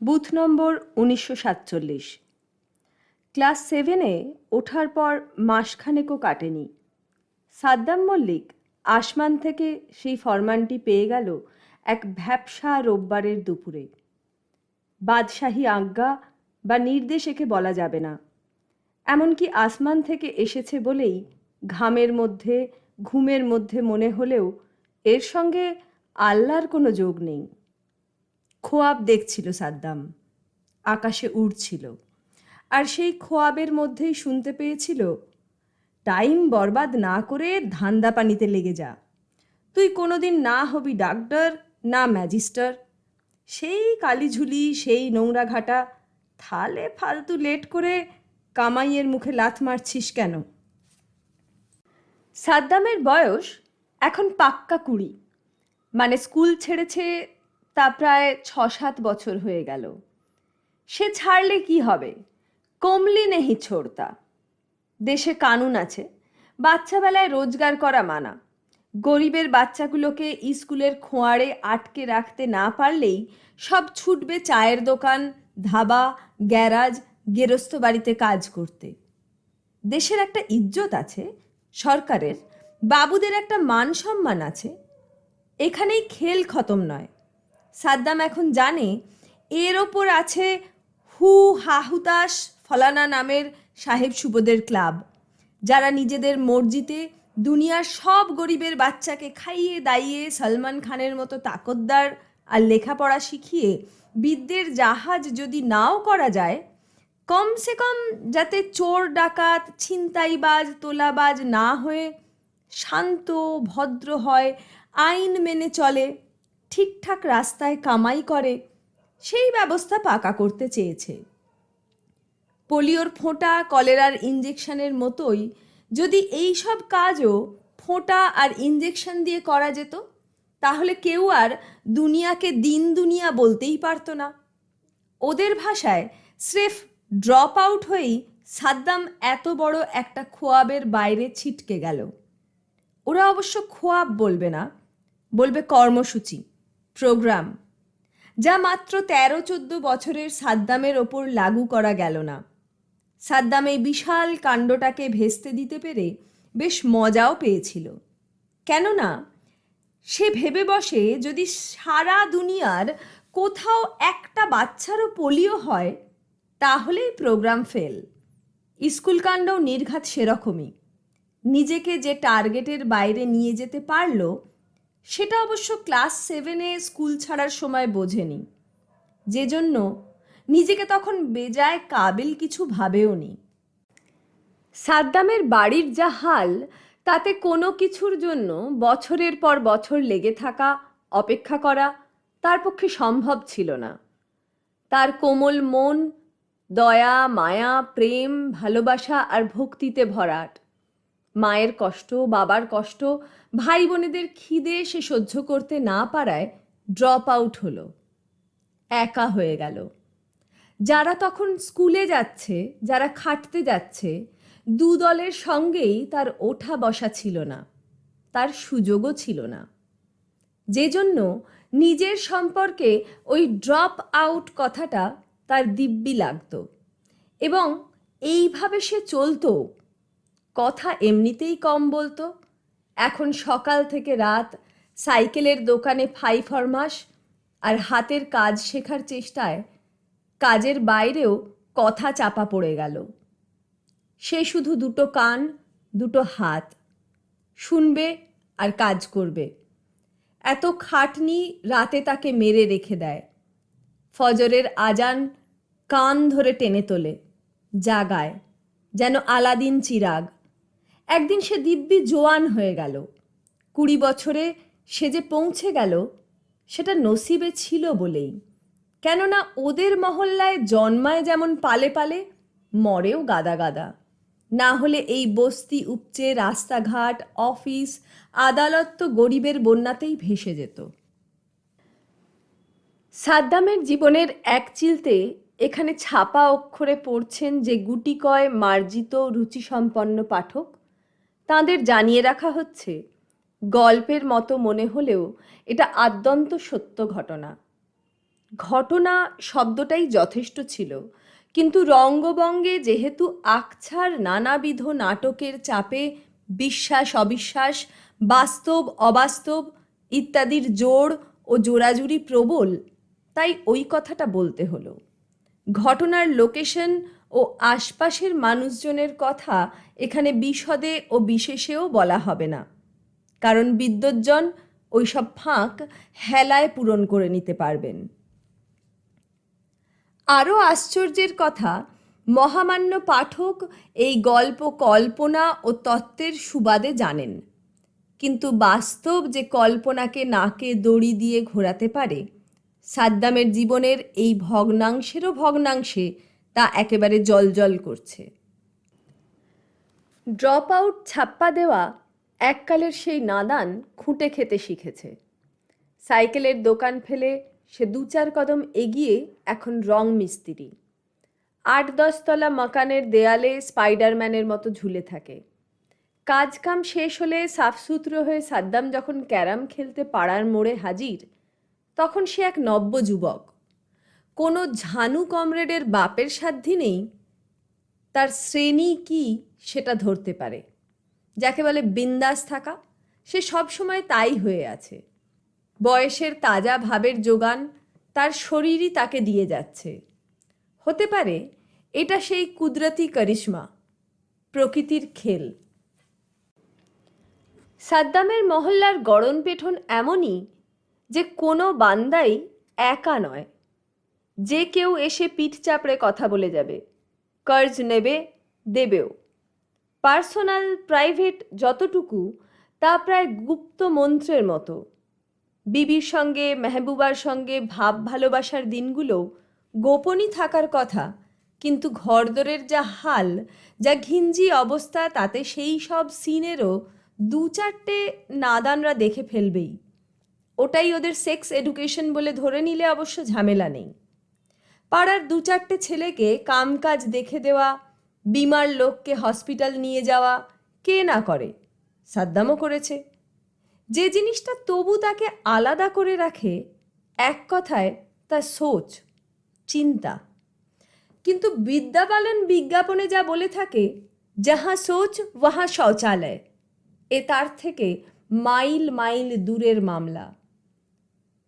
Booth নম্বর উনিশশো সাতচল্লিশ। Class সেভেনে ওঠার পর মাসখানেকও কাটেনি। সাদ্দাম মল্লিক আসমান থেকে সেই ফরমানটি পেয়ে গেল এক ভ্যাপসা রোববারের দুপুরে। বাদশাহী আজ্ঞা বা নির্দেশ একে বলা যাবে না। এমনকি আসমান থেকে এসেছে বলেই ঘামের মধ্যে, ঘুমের মধ্যে মনে হলেও এর সঙ্গে আল্লাহর কোনো যোগ নেই। খোয়াব দেখছিল সাদ্দাম। আকাশে উড়ছিল। আর সেই খোয়াবের মধ্যেই শুনতে পেয়েছিল, টাইম বরবাদ না করে ধান্দা পানিতে লেগে যা। তুই কোনোদিন না হবি ডাক্তার, না ম্যাজিস্টার। সেই কালিঝুলি, সেই নোংরা ঘাটা থালে ফালতু লেট করে কামাইয়ের মুখে লাথ মারছিস কেন? সাদ্দামের বয়স এখন পাক্কা কুড়ি। মানে স্কুল ছেড়েছে তা প্রায় ছ সাত বছর হয়ে গেল। সে ছাড়লে কি হবে? কমলি নেহি ছোড়তা। দেশে কানুন আছে, বাচ্চাবেলায় রোজগার করা মানা। গরিবের বাচ্চাগুলোকে স্কুলের খোঁয়াড়ে আটকে রাখতে না পারলেই সব ছুটবে চায়ের দোকান, ধাবা, গ্যারাজ, গেরস্ত বাড়িতে কাজ করতে। দেশের একটা ইজ্জত আছে, সরকারের। বাবুদের একটা মান সম্মান আছে। এখানেই খেল খতম নয়। সাদ্দাম এখন জানে এর ওপর আছে হু হাহুতাস ফলানা নামের সাহেব সুবোদের ক্লাব। যারা নিজেদের মর্জিতে দুনিয়ার সব গরিবের বাচ্চাকে খাইয়ে দাইয়ে সলমান খানের মতো তাকতদার আর লেখাপড়া শিখিয়ে বিদ্যের জাহাজ যদি নাও করা যায়, কমসে কম যাতে চোর, ডাকাত, ছিনতাইবাজ, তোলাবাজ না হয়ে শান্ত, ভদ্র হয়, আইন মেনে চলে। ঠিকঠাক রাস্তায় কামাই করে, সেই ব্যবস্থা পাকা করতে চেয়েছে। পোলিওর ফোঁটা কলেরার ইঞ্জেকশনের মতোই যদি এই সব কাজও ফোঁটা আর ইঞ্জেকশন দিয়ে করা যেত, তাহলে কেউ আর দুনিয়াকে দিন দুনিয়া বলতেই পারতো না। ওদের ভাষায় স্রেফ ড্রপ আউট হয়েই সাদ্দাম এত বড় একটা খোয়াবের বাইরে ছিটকে গেল। ওরা অবশ্য খোয়াব বলবে না, বলবে কর্মসূচি। প্রোগ্রাম, যা মাত্র তেরো চোদ্দ বছরের সাদ্দামের ওপর লাগু করা গেল না। সাদ্দাম এই বিশাল কাণ্ডটাকে ভেস্তে দিতে পেরে বেশ মজাও পেয়েছিল। কেননা, সে ভেবে বসে যদি সারা দুনিয়ার কোথাও একটা বাচ্চারও পোলিও হয়, তাহলেই প্রোগ্রাম ফেল। স্কুল কাণ্ডও নির্ঘাত সেরকমই। নিজেকে যে টার্গেটের বাইরে নিয়ে যেতে পারল সেটা অবশ্য ক্লাস সেভেনে স্কুল ছাড়ার সময় বোঝেনি। যে জন্য নিজেকে তখন বেজায় কাবিল কিছু ভাবেও নি। সাদ্দামের বাড়ির যা হাল, তাতে কোনো কিছুর জন্য বছরের পর বছর লেগে থাকা, অপেক্ষা করা তার পক্ষে সম্ভব ছিল না। তার কোমল মন, দয়া, মায়া, প্রেম, ভালোবাসা আর ভক্তিতে ভরাট। মায়ের কষ্ট, বাবার কষ্ট ভাই বোনেদের খিদে সে সহ্য করতে না পারায় ড্রপ আউট হলো। একা হয়ে গেল। যারা তখন স্কুলে যাচ্ছে, যারা খাটতে যাচ্ছে, দু দলের সঙ্গেই তার ওঠা বসা ছিল না, তার সুযোগও ছিল না। যে জন্য নিজের সম্পর্কে ওই ড্রপ আউট কথাটা তার দিব্যি লাগতো এবং এইভাবে সে চলতো। কথা এমনিতেই কম বলতো এখন সকাল থেকে রাত, সাইকেলের দোকানে ফাই ফরমাস আর হাতের কাজ শেখার চেষ্টায় কাজের বাইরেও কথা চাপা পড়ে গেল। সে শুধু দুটো কান, দুটো হাত। শুনবে আর কাজ করবে। এত খাটনি রাতে তাকে মেরে রেখে দেয়। ফজরের আজান কান ধরে টেনে তোলে, জাগায়, যেন আলাদিন চিরাগ। একদিন সে দিব্যি জোয়ান হয়ে গেল। কুড়ি বছরে সে যে পৌঁছে গেল, সেটা নসিবে ছিল বলেই। কেননা ওদের মহল্লায় জন্মায় যেমন পালে পালে, মরেও গাদা গাদা। না হলে এই বস্তি উপচে রাস্তাঘাট, অফিস, আদালত তো গরিবের বন্যাতেই ভেসে যেত। সাদ্দামের জীবনের এক চিলতে এখানে ছাপা অক্ষরে পড়ছেন যে গুটিকয় মার্জিত রুচিসম্পন্ন পাঠক তাঁদের জানিয়ে রাখা হচ্ছে, গল্পের মতো মনে হলেও এটা আদ্যন্ত সত্য ঘটনা। ঘটনা শব্দটাই যথেষ্ট ছিল, কিন্তু রঙ্গবঙ্গে যেহেতু আকছার নানাবিধ নাটকের চাপে বিশ্বাস, অবিশ্বাস, বাস্তব, অবাস্তব ইত্যাদির জোড় ও জোরাজুরি প্রবল, তাই ওই কথাটা বলতে হলো। ঘটনার লোকেশন ও আশপাশের মানুষজনের কথা এখানে বিশদে ও বিশেষেও বলা হবে না। কারণ বিদ্যুৎজন ওইসব ফাঁক হেলায় পূরণ করে নিতে পারবেন। আরও আশ্চর্যের কথা, মহামান্য পাঠক এই গল্প কল্পনা ও তত্ত্বের সুবাদে জানেন। কিন্তু বাস্তব যে কল্পনাকে নাকে দড়ি দিয়ে ঘোরাতে পারে, সাদ্দামের জীবনের এই ভগ্নাংশেরও ভগ্নাংশে তা একেবারে জলজল করছে। ড্রপ আউট ছাপ্পা দেওয়া এককালের সেই নাদান খুঁটে খেতে শিখেছে। সাইকেলের দোকান ফেলে সে দু চার কদম এগিয়ে এখন রং মিস্ত্রি। আট দশতলা মকানের দেয়ালে স্পাইডারম্যানের মতো ঝুলে থাকে। কাজ কাম শেষ হলে সাফসুতরো হয়ে সাদ্দাম যখন ক্যারাম খেলতে পাড়ার মোড়ে হাজির, তখন সে এক নব্য যুবক। কোনো ঝানু কমরেডের বাপের সাধ্যি নেই, তার শ্রেণি কি সেটা ধরতে পারে। যাকে বলে বিন্দাস থাকা, সে সবসময় তাই হয়ে আছে। বয়সের তাজা ভাবের যোগান তার শরীরই তাকে দিয়ে যাচ্ছে। হতে পারে এটা সেই কুদরতি করিশ্মা, প্রকৃতির খেল। সাদ্দামের মহল্লার গড়ন পেঠন এমনই যে কোনো বান্দাই একা নয়। যে কেউ এসে পিঠ চাপড়ে কথা বলে যাবে। কর্জ নেবে, দেবেও। পার্সোনাল, প্রাইভেট যতটুকু, তা প্রায় গুপ্ত মন্ত্রের মতো। বিবির সঙ্গে, মেহবুবার সঙ্গে ভাব ভালোবাসার দিনগুলো গোপনই থাকার কথা, কিন্তু ঘরদোরের যা হাল, যা ঘিঞ্জি অবস্থা, তাতে সেই সব সিনেরও দু চারটে নাদানরা দেখে ফেলবেই। ওটাই ওদের সেক্স এডুকেশন বলে ধরে নিলে অবশ্য ঝামেলা নেই। পাড়ার দু চারটে ছেলেকে কামকাজ দেখে দেওয়া, বিমার লোককে হসপিটাল নিয়ে যাওয়া, কে না করে, সাদ্দামও করেছে। যে জিনিসটা তবু তাকে আলাদা করে রাখে, এক কথায় তার সোচ, চিন্তা। কিন্তু বিদ্যাবালন বিজ্ঞাপনে যা বলে থাকে, যাহা সোচ ওয়াহা শৌচালয়, এ তার থেকে মাইল মাইল দূরের মামলা।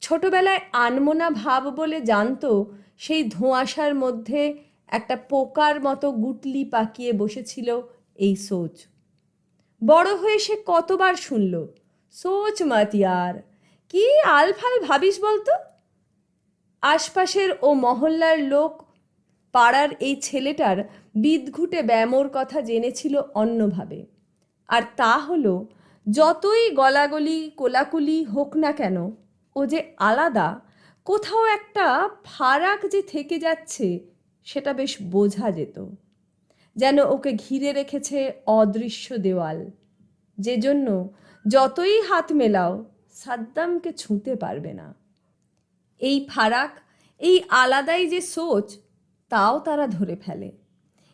ছোটবেলায় আনমোনা ভাব বলে জানতো সেই ধোঁয়াশার মধ্যে একটা পোকার মতো গুটলি পাকিয়ে বসেছিল এই সোচ। বড় হয়ে সে কতবার শুনল, সোচ মত ইয়ার কি আলফাল ভাবিস বলতো? আশপাশের ও মহল্লার লোক পাড়ার এই ছেলেটার বিদঘুটে ব্যামোর কথা জেনেছিল অন্যভাবে। আর তা হলো, যতই গলাগলি কোলাকুলি হোক না কেন, ও যে আলাদা কোথাও একটা ফারাক যে থেকে যাচ্ছে, সেটা বেশ বোঝা যেত। যেন ওকে ঘিরে রেখেছে অদৃশ্য দেওয়াল। যে জন্য যতই হাত মেলাও, সাদ্দামকে ছুঁতে পারবে না। এই ফারাক, এই আলাদাই যে সোচ, তাও তারা ধরে ফেলে।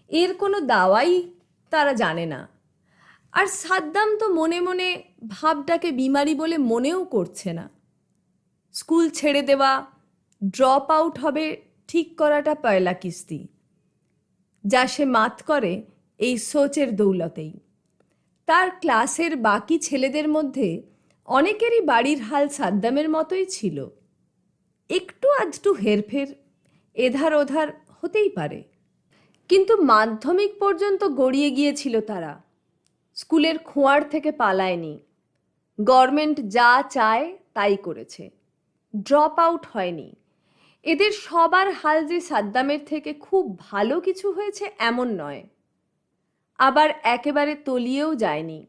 এর কোনো দাওয়াই তারা জানে না। আর সাদ্দাম তো মনে মনে ভাবটাকে বিমারি বলে মনেও করছে না। স্কুল ছেড়ে দেওয়া ড্রপ আউট হবে ঠিক করাটা পয়লা কিস্তি। যা সে মাত করে এই সোচের দৌলতেই। তার ক্লাসের বাকি ছেলেদের মধ্যে অনেকেরই বাড়ির হাল সাদ্দামের মতোই ছিল। একটু আধটু হেরফের এধার ওধার হতেই পারে। কিন্তু মাধ্যমিক পর্যন্ত গড়িয়ে গিয়েছিল তারা। স্কুলের খোঁয়ার থেকে পালায়নি। গভর্নমেন্ট যা চায় তাই করেছে। ড্রপ আউট হয়নি। এদের সবার হাল যে সাদ্দামের থেকে খুব ভালো কিছু হয়েছে এমন নয়। আবার একেবারে তলিয়েও যায়নি।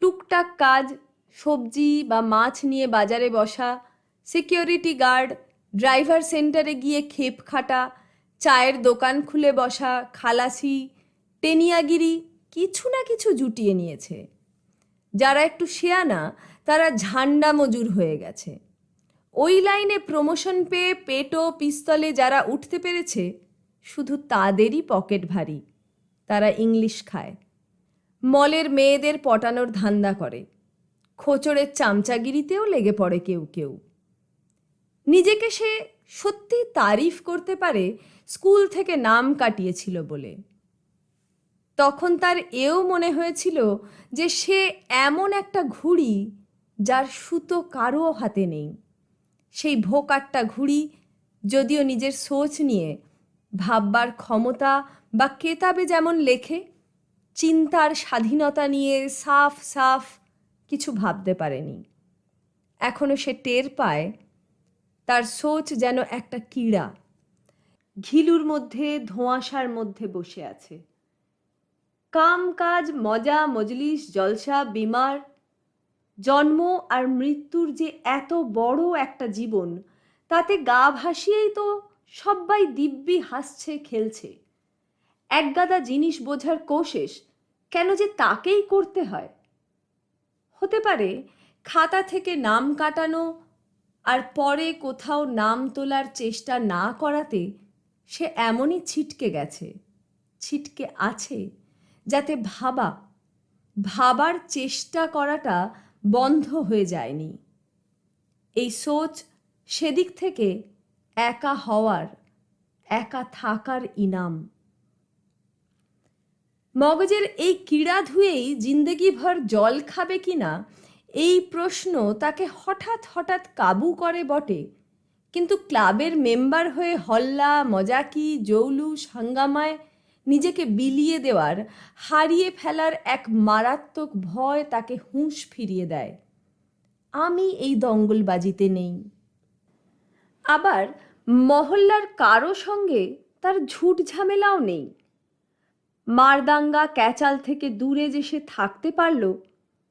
টুকটাক কাজ, সবজি বা মাছ নিয়ে বাজারে বসা সিকিউরিটি গার্ড ড্রাইভার সেন্টারে গিয়ে খেপ খাটা, চায়ের দোকান খুলে বসা, খালাসি, টেনিয়াগিরি কিছু না কিছু জুটিয়ে নিয়েছে। যারা একটু শেয়ানা, তারা ঝান্ডা মজুর হয়ে গেছে। ওই লাইনে প্রমোশন পেয়ে পেটো পিস্তলে যারা উঠতে পেরেছে, শুধু তাদেরই পকেট ভারী। তারা ইংলিশ খায়। মলের মেয়েদের পটানোর ধান্দা করে। খোচরের চামচাগিরিতেও লেগে পড়ে কেউ কেউ। নিজেকে সে সত্যি তারিফ করতে পারে, স্কুল থেকে নাম কাটিয়েছিল বলে। তখন তার এও মনে হয়েছিল যে সে এমন একটা ঘুড়ি যার সুতো কারও হাতে নেই। সেই ভোকাট্টা ঘুড়ি যদিও নিজের সোচ নিয়ে ভাববার ক্ষমতা বা কেতাবে যেমন লেখে, চিন্তার স্বাধীনতা নিয়ে সাফ সাফ কিছু ভাবতে পারেনি। এখনও সে টের পায়, তার সোচ যেন একটা কীড়া। ঘিলুর মধ্যে, ধোঁয়াশার মধ্যে বসে আছে। কাম কাজ, মজা, মজলিস, জলসা, বিমার জন্ম আর মৃত্যুর যে এত বড় একটা জীবন, তাতে গা ভাসিয়েই তো সব্বাই দিব্যি হাসছে, খেলছে। একগাদা জিনিস বোঝার কোশেষ কেন যে তাকেই করতে হয়? হতে পারে খাতা থেকে নাম কাটানো আর পরে কোথাও নাম তোলার চেষ্টা না করাতে সে এমনই ছিটকে গেছে, ছিটকে আছে, যাতে ভাবা, ভাবার চেষ্টা করাটা বন্ধ হয়ে যায়নি। এই সোচ সেদিক থেকে একা হওয়ার, একা থাকার ইনাম। মগজের এই ক্রীড়া ধুয়েই জিন্দেগিভর জল খাবে কি না এই প্রশ্ন তাকে হঠাৎ হঠাৎ কাবু করে বটে। কিন্তু ক্লাবের মেম্বার হয়ে হল্লা মজাকি জৌলুস, হাঙ্গামায় নিজেকে বিলিয়ে দেওয়ার, হারিয়ে ফেলার এক মারাত্মক ভয় তাকে হুঁশ ফিরিয়ে দেয়। আমি এই দঙ্গলবাজিতে নেই। আবার মহল্লার কারও সঙ্গে তার ঝুট ঝামেলাও নেই। মারদাঙ্গা ক্যাচাল থেকে দূরে যে সে থাকতে পারল,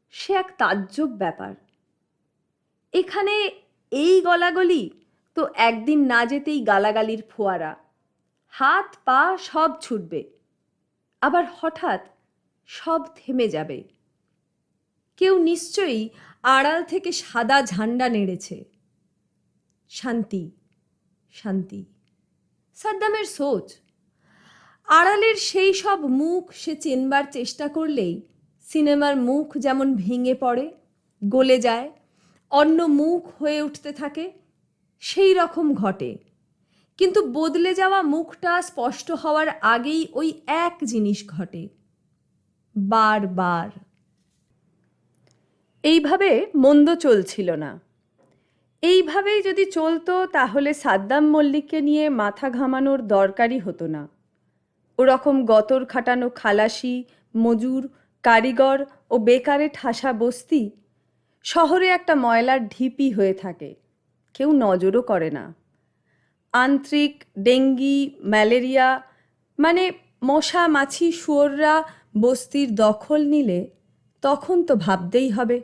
সে এক তাজ্জব ব্যাপার। এখানে এই গলাগলি তো একদিন না যেতেই গালাগালির ফোয়ারা। হাত, পা সব ছুটবে। আবার হঠাৎ সব থেমে যাবে। কেউ নিশ্চয়ই আড়াল থেকে সাদা ঝান্ডা নেড়েছে। শান্তি শান্তি, সাদ্দামের সোচ। আড়ালের সেই সব মুখ সে চেনবার চেষ্টা করলেই সিনেমার মুখ যেমন ভেঙে পড়ে, গলে যায়, অন্য মুখ হয়ে উঠতে থাকে, সেই রকম ঘটে। কিন্তু বদলে যাওয়া মুখটা স্পষ্ট হওয়ার আগেই ওই এক জিনিস ঘটে। বারবার। এইভাবে মন্দ চলছিল না। এইভাবেই যদি চলতো, তাহলে সাদ্দাম মল্লিককে নিয়ে মাথা ঘামানোর দরকারই হতো না। ওরকম গতর খাটানো খালাসি, মজুর, কারিগর ও বেকারে ঠাসা বস্তি শহরে একটা ময়লার ঢিপি হয়ে থাকে। কেউ নজরও করে না। আন্ত্রিক, ডেঙ্গি, ম্যালেরিয়া মানে মশা, মাছি, শুয়োররা, বস্তির দখল নিলে তখন তো ভাবতেই হবে।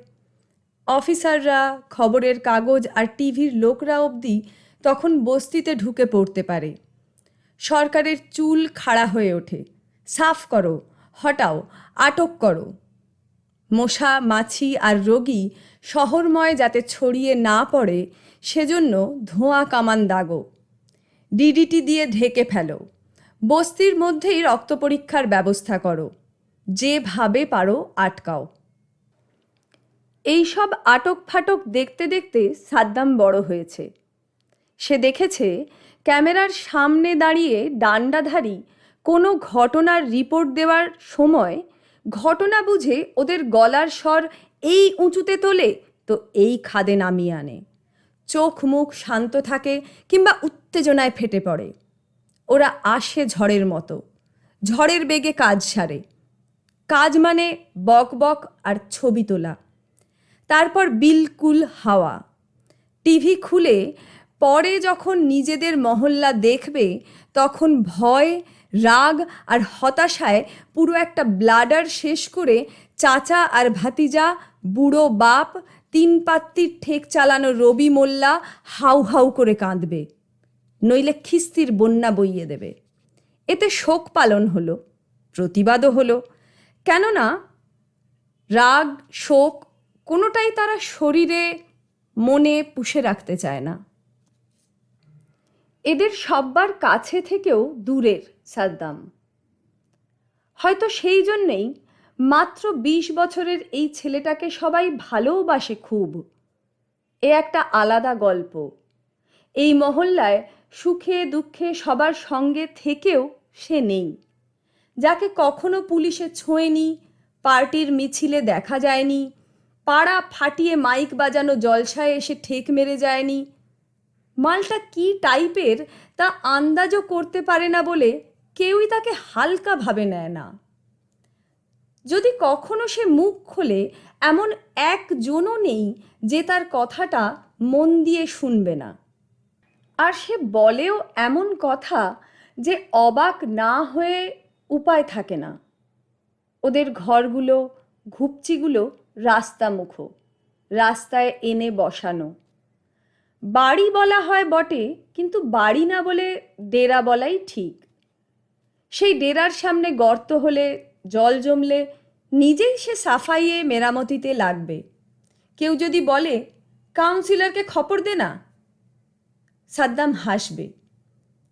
অফিসাররা, খবরের কাগজ আর টিভির লোকরা অবধি তখন বস্তিতে ঢুকে পড়তে পারে। সরকারের চুল খাড়া হয়ে ওঠে। সাফ করো, হটাও, আটক করো। মশা, মাছি আর রোগী শহরময় যাতে ছড়িয়ে না পড়ে, সেজন্য ধোঁয়া কামান দাগো। ডিডিটি দিয়ে ঢেকে ফেলো। বস্তির মধ্যেই রক্ত পরীক্ষার ব্যবস্থা করো। যেভাবে পারো আটকাও। এইসব আটক ফাটক দেখতে দেখতে সাদ্দাম বড় হয়েছে। সে দেখেছে ক্যামেরার সামনে দাঁড়িয়ে ডান্ডাধারী কোনো ঘটনার রিপোর্ট দেওয়ার সময় ঘটনা বুঝে ওদের গলার স্বর এই উঁচুতে তোলে, তো এই খাদে নামিয়ে আনে। চোখ মুখ শান্ত থাকে কিংবা উত্তেজনায় ফেটে পড়ে। ওরা আসে ঝড়ের মতো। ঝড়ের বেগে কাজ সারে। কাজ মানে বক বক আর ছবি তোলা। তারপর বিলকুল হাওয়া। টিভি খুলে পরে যখন নিজেদের মহল্লা দেখবে, তখন ভয়, রাগ আর হতাশায় পুরো একটা ব্লাডার শেষ করে চাচা আর ভাতিজা, বুড়ো বাপ তিন পাত্তির ঠেক চালানো রবি মোল্লা হাউ হাউ করে কাঁদবে। নইলে খিস্তির বন্যা বইয়ে দেবে। এতে শোক পালন হলো, প্রতিবাদও হলো। কেননা রাগ, শোক কোনোটাই তারা শরীরে, মনে পুষে রাখতে চায় না। এদের সব্বার কাছে থেকেও দূরের সাদ্দাম। হয়তো সেই জন্যেই মাত্র বিশ বছরের এই ছেলেটাকে সবাই ভালোবাসে খুব। এ একটা আলাদা গল্প। এই মহল্লায় সুখে দুঃখে সবার সঙ্গে থেকেও সে নেই। যাকে কখনো পুলিশে ছোঁয়নি, পার্টির মিছিলে দেখা যায়নি, পাড়া ফাটিয়ে মাইক বাজানো জলসায় এসে ঠেক মেরে যায়নি। মালটা কি টাইপের তা আন্দাজও করতে পারে না বলে কেউই তাকে হালকা ভাবে নেয় না। যদি কখনো সে মুখ খোলে, এমন একজনও নেই যে তার কথাটা মন দিয়ে শুনবে না। আর সে বলেও এমন কথা যে অবাক না হয়ে উপায় থাকে না। ওদের ঘরগুলো, ঘুপচিগুলো রাস্তামুখো রাস্তায় এনে বসানো। বাড়ি বলা হয় বটে, কিন্তু বাড়ি না বলে ডেরা বলাই ঠিক। সেই ডেরার সামনে গর্ত হলে জল জমলে নিজেই সে সাফাইয়ে মেরামতিতে লাগবে। কেউ যদি বলে, কাউন্সিলরকে খবর দে না, সাদ্দাম হাসবে।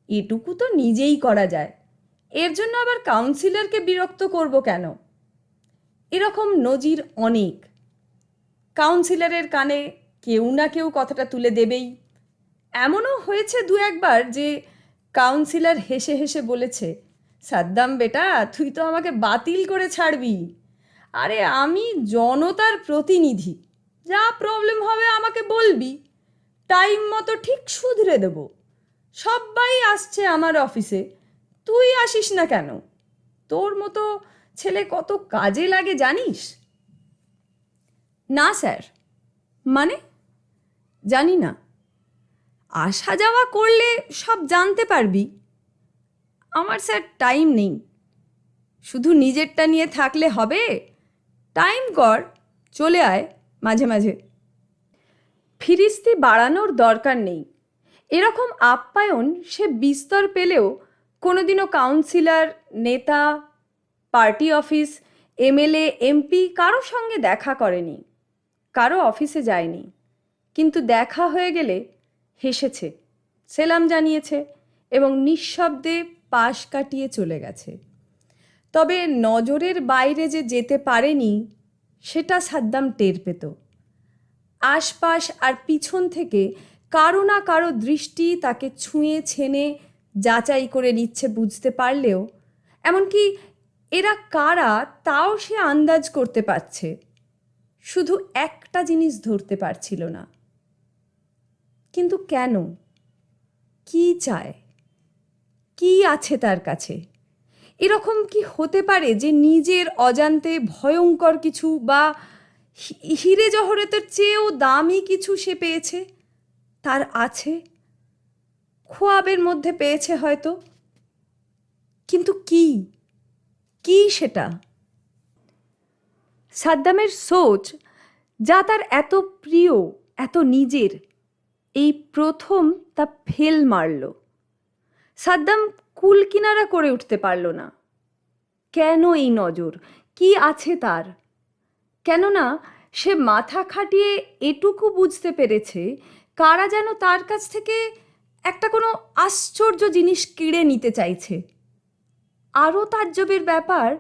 এটুকু তো নিজেই করা যায়। এর জন্য আবার কাউন্সিলরকে বিরক্ত করব কেন? এরকম নজির অনেক। কাউন্সিলরের কানে কেউ না কেউ কথাটা তুলে দেবেই। এমনও হয়েছে দু একবার যে কাউন্সিলর হেসে হেসে বলেছে সাদ্দাম বেটা, তুই তো আমাকে বাতিল করে ছাড়বি। আরে আমি জনতার প্রতিনিধি, যা প্রবলেম হবে আমাকে বলবি। টাইম মতো ঠিক শুধরে দেব। সবাই আসছে আমার অফিসে তুই আসিস না কেন? তোর মতো ছেলে কত কাজে লাগে জানিস? না স্যার মানে? জানি না। আসা যাওয়া করলে সব জানতে পারবি। আমার স্যার টাইম নেই। শুধু নিজেরটা নিয়ে থাকলে হবে? টাইম কর, চলে আয় মাঝে মাঝে। ফিরিস্তি বাড়ানোর দরকার নেই। এরকম আপ্যায়ন সে বিস্তর পেলেও কোনোদিনও কাউন্সিলর, নেতা, পার্টি অফিস, এমএলএ, এমপি কারও সঙ্গে দেখা করেনি, কারও অফিসে যায়নি। কিন্তু দেখা হয়ে গেলে হেসেছে, সেলাম জানিয়েছে এবং নিঃশব্দে পাশ কাটিয়ে চলে গেছে। তবে নজরের বাইরে যে যেতে পারেনি, সেটা সাদ্দাম টের পেত। আশপাশ আর পিছন থেকে কারও না কারও দৃষ্টি তাকে ছুঁয়ে ছেনে যাচাই করে নিচ্ছে বুঝতে পারলেও, এমনকি এরা কারা তাও সে আন্দাজ করতে পারছে। শুধু একটা জিনিস ধরতে পারছিল না। কিন্তু কেন? কি চায়? কি আছে তার কাছে? এরকম কি হতে পারে যে নিজের অজান্তে ভয়ঙ্কর কিছু বা হিরে জহরতের চেয়েও দামি কিছু সে পেয়েছে? তার আছে? খোয়াবের মধ্যে পেয়েছে হয়তো। কিন্তু কি? কি সেটা? সাদ্দামের সোচ যা তার এত প্রিয়, এত নিজের, এই প্রথম তা ফেল মারল। সাদ্দাম কুল কিনারা করে উঠতে পারল না। কেন এই নজর? কি আছে তার? কেননা সে মাথা খাটিয়ে এটুকু বুঝতে পেরেছে, কারা যেন তার কাছ থেকে একটা কোনো আশ্চর্য জিনিস কিড়ে নিতে চাইছে। আরও তাজ্জবের ব্যাপার,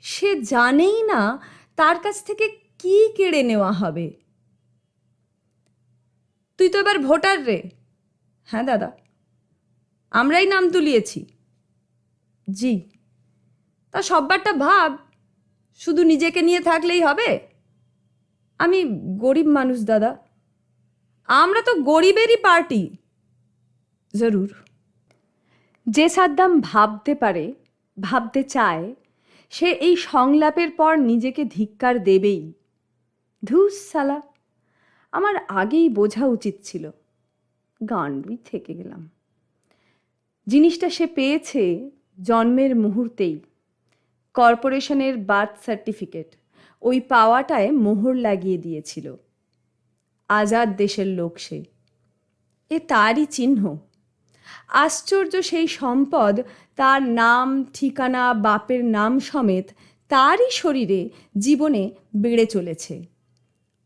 সে জানেই না তার কাছ থেকে কি কেড়ে নেওয়া হবে। তুই তো এবার ভোটার রে। হ্যাঁ দাদা। আমরাই নাম তুলিয়েছি। জি। তা সববারটা ভাব, শুধু নিজেকে নিয়ে থাকলেই হবে? আমি গরিব মানুষ, দাদা। আমরা তো গরিবেরই পার্টি। জরুর। যে সাদ্দাম ভাবতে পারে, ভাবতে চায়, সে এই সংলাপের পর নিজেকে ধিক্কার দেবেই। ধুস সালা, আমার আগেই বোঝা উচিত ছিল। গান্ডুই থেকে গেলাম। জিনিসটা সে পেয়েছে জন্মের মুহূর্তেই। কর্পোরেশনের বার্থ সার্টিফিকেট। ওই পাওয়াটায় মোহর লাগিয়ে দিয়েছিল। আজাদ দেশের লোক সে। এ তারই চিহ্ন। আশ্চর্য সেই সম্পদ তার নাম, ঠিকানা, বাপের নাম সমেত তারই শরীরে জীবনে বেড়ে চলেছে।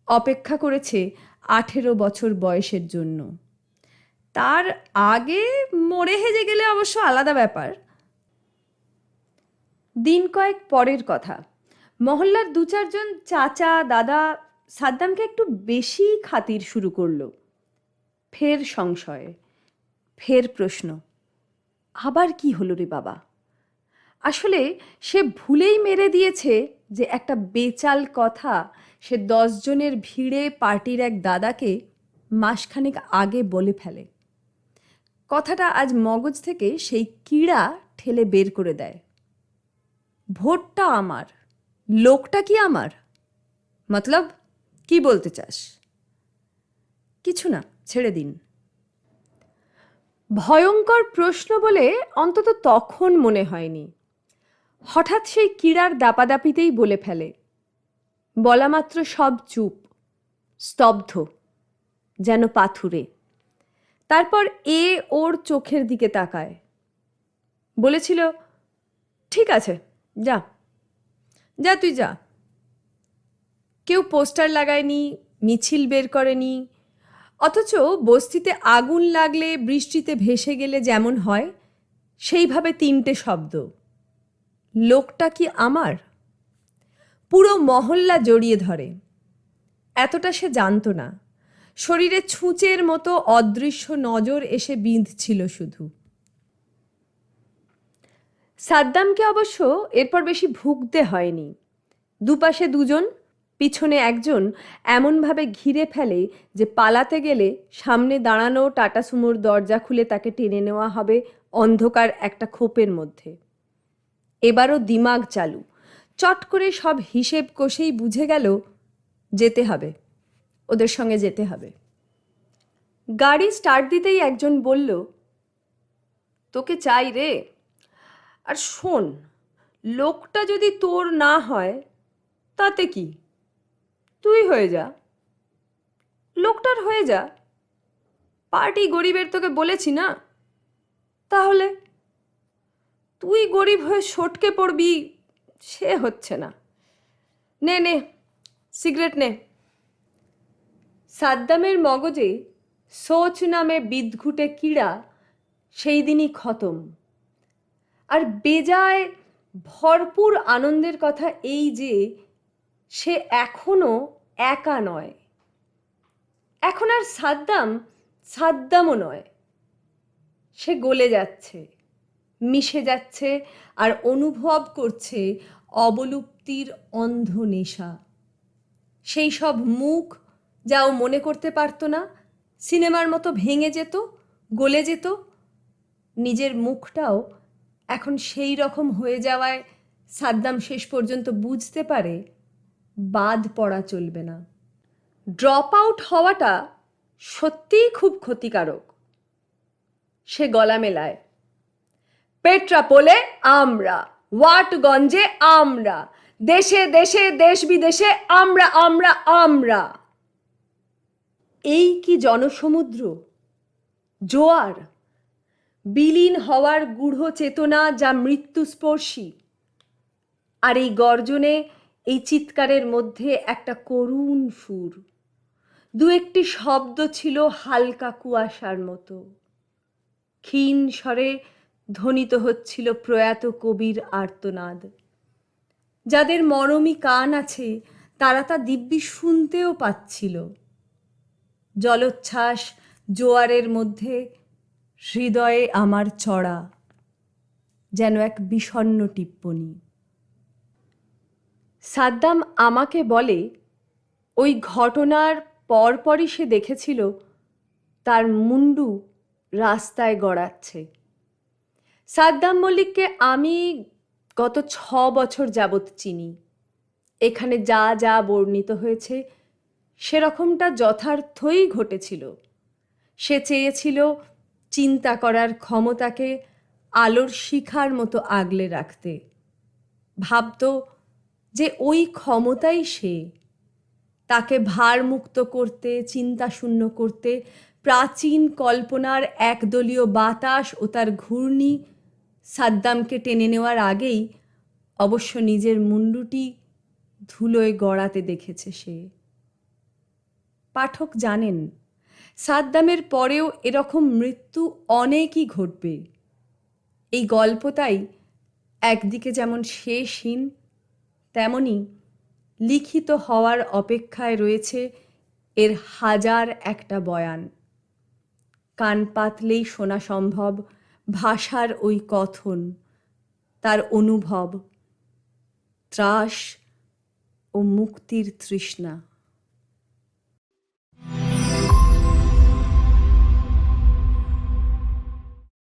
অপেক্ষা করেছে আঠেরো বছর বয়সের জন্য। তার আগে মরে হেজে গেলে অবশ্য আলাদা ব্যাপার। দিন কয়েক পরের কথা। মহল্লার দু চারজন চাচা, দাদা সাদ্দামকে একটু বেশি খাতির শুরু করল। ফের সংশয়ে, ফের প্রশ্ন, আবার কি হলো রে বাবা? আসলে সে ভুলেই মেরে দিয়েছে যে একটা বেচাল কথা সে দশজনের ভিড়ে পার্টির এক দাদাকে মাসখানেক আগে বলে ফেলে। কথাটা আজ মগজ থেকে সেই কীড়া ঠেলে বের করে দেয়। ভোটটা আমার, লোকটা কি আমার? মতলব, কি বলতে চাস? কিছু না, ছেড়ে দিন। ভয়ঙ্কর প্রশ্ন বলে অন্তত তখন মনে হয়নি। হঠাৎ সেই কীড়ার দাপাদাপিতেই বলে ফেলে। বলা মাত্র সব চুপ, স্তব্ধ, যেন পাথুরে। তারপর এ ওর চোখের দিকে তাকায়। বলেছিল, ঠিক আছে, যা যা তুই যা। কেউ পোস্টার লাগায়নি, মিছিল বের করেনি, অথচ বস্তিতে আগুন লাগলে বৃষ্টিতে ভেসে গেলে যেমন হয়, সেইভাবে তিনটে শব্দ, লোকটা কি আমার? পুরো মহল্লা জড়িয়ে ধরে। এতটা সে জানতো না। শরীরে ছুঁচের মতো অদৃশ্য নজর এসে বিঁধছিল শুধু। সাদ্দামকে অবশ্য এরপর বেশি ভুগতে হয়নি। দুপাশে দুজন, পিছনে একজন এমনভাবে ঘিরে ফেলে যে পালাতে গেলে সামনে দাঁড়ানো টাটা সুমোর দরজা খুলে তাকে টেনে নেওয়া হবে অন্ধকার একটা খোপের মধ্যে। এবারও দিমাগ চালু। চট করে সব হিসেব কষেই বুঝে গেল, যেতে হবে। ওদের সঙ্গে যেতে হবে। গাড়ি স্টার্ট দিতেই একজন বলল, তোকে চাই রে। আর শোন, লোকটা যদি তোর না হয়, তাতে কি? তুই হয়ে যা। লোকটার হয়ে যা। পার্টি গরিবের তোকে বলেছি না? তাহলে তুই গরিব হয়ে সটকে পড়বি, সে হচ্ছে না। নে নে, সিগারেট নে। সাদ্দামের মগজে সোচ নামে বিদঘুটে কীড়া সেই দিনই খতম। আর বেজায় ভরপুর আনন্দের কথা এই যে সে এখনও একা নয়। এখন আর সাদ্দাম সাদ্দামও নয়। সে গলে যাচ্ছে, মিশে যাচ্ছে আর অনুভব করছে অবলুপ্তির অন্ধ নেশা। সেই সব মুখ যা ও মনে করতে পারতো না, সিনেমার মতো ভেঙে যেত, গলে যেত, নিজের মুখটাও এখন সেই রকম হয়ে যাওয়ায় সাদ্দাম শেষ পর্যন্ত বুঝতে পারে বাদ পড়া চলবে না। ড্রপ আউট হওয়াটা সত্যিই খুব ক্ষতিকারক। সে গলা মেলায় পেট্রাপোলে আমরা, ওয়াটগঞ্জে আমরা, দেশে দেশে, দেশ বিদেশে আমরা আমরা আমরা। এই কি জনসমুদ্র? জোয়ার, বিলীন হওয়ার গূঢ় চেতনা যা মৃত্যুস্পর্শী। আর এই গর্জনে এই চিৎকারের মধ্যে একটা করুণ সুর। দু একটি শব্দ ছিল হালকা কুয়াশার মতো। ক্ষীণ স্বরে ধ্বনিত হচ্ছিল প্রয়াত কবির আর্তনাদ। যাদের মরমী কান আছে, তারা তা দিব্যি শুনতেও পাচ্ছিল। জলোচ্ছ্বাস, জোয়ারের মধ্যে হৃদয়ে আমার চড়া যেন এক বিষণ্ন টিপ্পণী সাদ্দাম আমাকে বলে, ওই ঘটনার পরপরই সে দেখেছিল, তার মুন্ডু রাস্তায় গড়াচ্ছে। সাদ্দাম মল্লিককে আমি গত ছ বছর যাবৎ চিনি। এখানে যা যা বর্ণিত হয়েছে সেরকমটা যথার্থই ঘটেছিল। সে চেয়েছিল চিন্তা করার ক্ষমতাকে আলোর শিখার মতো আগলে রাখতে। ভাবত যে ওই ক্ষমতাই সে। তাকে ভারমুক্ত করতে, চিন্তাশূন্য করতে, প্রাচীন কল্পনার একদলীয় বাতাস ও তার ঘূর্ণি সাদ্দামকে টেনে নেওয়ার আগেই অবশ্য নিজের মুন্ডুটি ধুলোয় গড়াতে দেখেছে সে। পাঠক জানেন, সাদ্দামের পরেও এরকম মৃত্যু অনেকই ঘটবে। এই গল্পটাই একদিকে যেমন শেষহীন, তেমনি লিখিত হওয়ার অপেক্ষায় রয়েছে এর হাজার একটা বয়ান। কান পাতলেই শোনা সম্ভব ভাষার ওই কথন, তার অনুভব, ত্রাস ও মুক্তির তৃষ্ণা।